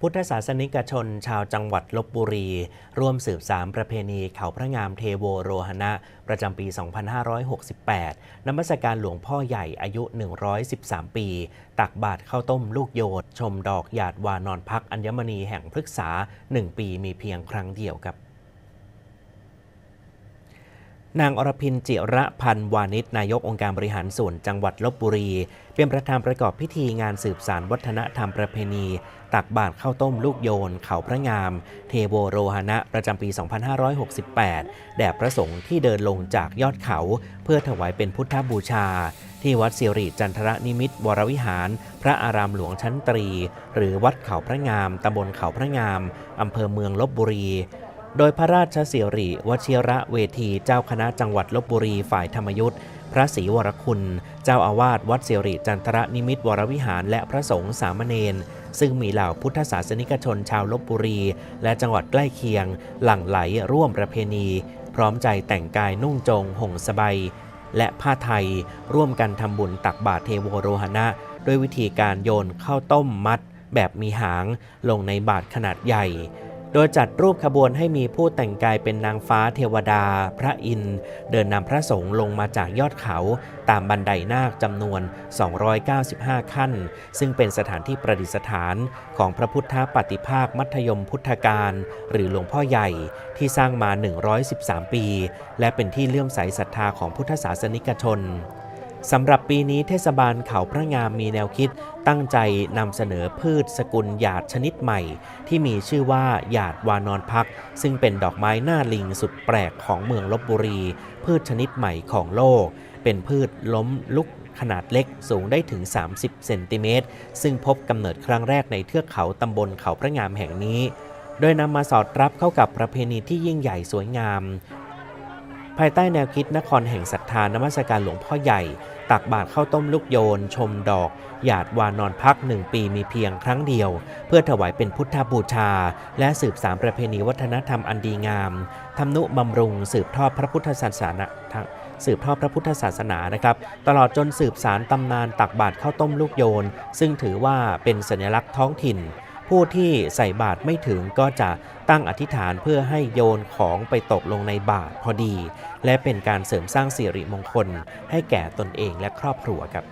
พุทธศาสนิกชนชาวจังหวัดลบบุรี ร่วมสืบสารประเพณีเขาพระงามเทโวโรหณะ ประจำปี 2568นมัสการหลวงพ่อใหญ่อายุ 113 ปี ตักบาตรข้าวต้มลูกโยดชมดอกหยาดวานอนพักอัญมณีแห่งพฤกษา 1 ปีมีเพียงครั้งเดียวครับ นางอรพินจิระพันธ์วานิชนายกองค์การบริหารส่วนจังหวัดลบบุรี เป็นประธานประกอบพิธีงานสืบสารวัฒนธรรมประเพณี ตักบาตรข้าวต้มลูกโยน เขาพระงาม เทโวโรหณะประจำปี 2568 แด่พระสงฆ์ที่เดินลงจากยอดเขา เพื่อถวายเป็นพุทธบูชา ที่วัดสิริจันทรนิมิตวรวิหาร พระอารามหลวงชั้นตรี หรือวัดเขาพระงามตำบลเขาพระงามอำเภอเมืองลบบุรี โดยพระราชสิริวชิระเวทีเจ้าคณะจังหวัดลบบุรีฝ่ายธรรมยุทธ์พระศรีวรคุณ เจ้าอาวาสวัดสิริจันทรนิมิตวรวิหาร และพระสงฆ์สามเณรซึ่งมีเหล่าพุทธศาสนิกชนชาวลบบุรี และจังหวัดใกล้เคียง หลั่งไหลร่วมประเพณี พร้อมใจแต่งกายนุ่งจงห่มสบายและผ้าไทย ร่วมกันทำบุญตักบาตรเทโวโรหณะด้วยวิธีการโยนข้าวต้มมัด แบบมีหาง ลงในบาตรขนาดใหญ่ โดยจัดรูปขบวนให้มีผู้แต่งกายเป็นนางฟ้าเทวดา พระอินทร์เดินนำพระสงฆ์ลงมาจากยอดเขาตามบันไดนาคจำนวน 295 ขั้น ซึ่งเป็นสถานที่ประดิษฐานของพระพุทธปฏิภาคมัธยมพุทธการ หรือหลวงพ่อใหญ่ที่สร้างมา 113 ปี และเป็นที่เลื่อมใสศรัทธาของพุทธศาสนิกชน สำหรับปีนี้เทศบาลเขาพระงามมีแนวคิด ตั้งใจนำเสนอพืชสกุลหยาดชนิดใหม่ ที่มีชื่อว่าหยาดวานอนพัก ซึ่งเป็นดอกไม้หน้าลิงสุดแปลกของเมืองลบบุรี พืชชนิดใหม่ของโลก เป็นพืชล้มลุกขนาดเล็กสูงได้ถึง 30 เซนติเมตร ซึ่งพบกำเนิดครั้งแรกในเทือกเขาตำบลเขาพระงามแห่งนี้ โดยนำมาสอดรับเข้ากับประเพณีที่ยิ่งใหญ่สวยงาม ภายใต้แนวคิดนครแห่งศรัทธานมัสการหลวงพ่อใหญ่ ตักบาตรข้าวต้มลูกโยน ชมดอก หยาดวานอนพักหนึ่งปีมีเพียงครั้งเดียว เพื่อถวายเป็นพุทธบูชา และสืบสารประเพณีวัฒนธรรมอันดีงามทำนุบำรุงสืบทอดพระพุทธศาสนาสืบทอดพระพุทธศาสนานะครับ ตลอดจนสืบสารตำนานตักบาตรข้าวต้มลูกโยน ซึ่งถือว่าเป็นสัญลักษณ์ท้องถิ่น ผู้ที่ใส่บาตรไม่ถึงก็จะตั้งอธิษฐานเพื่อให้โยนของไปตกลงในบาตรพอดี และเป็นการเสริมสร้างสิริมงคลให้แก่ตนเองและครอบครัวครับ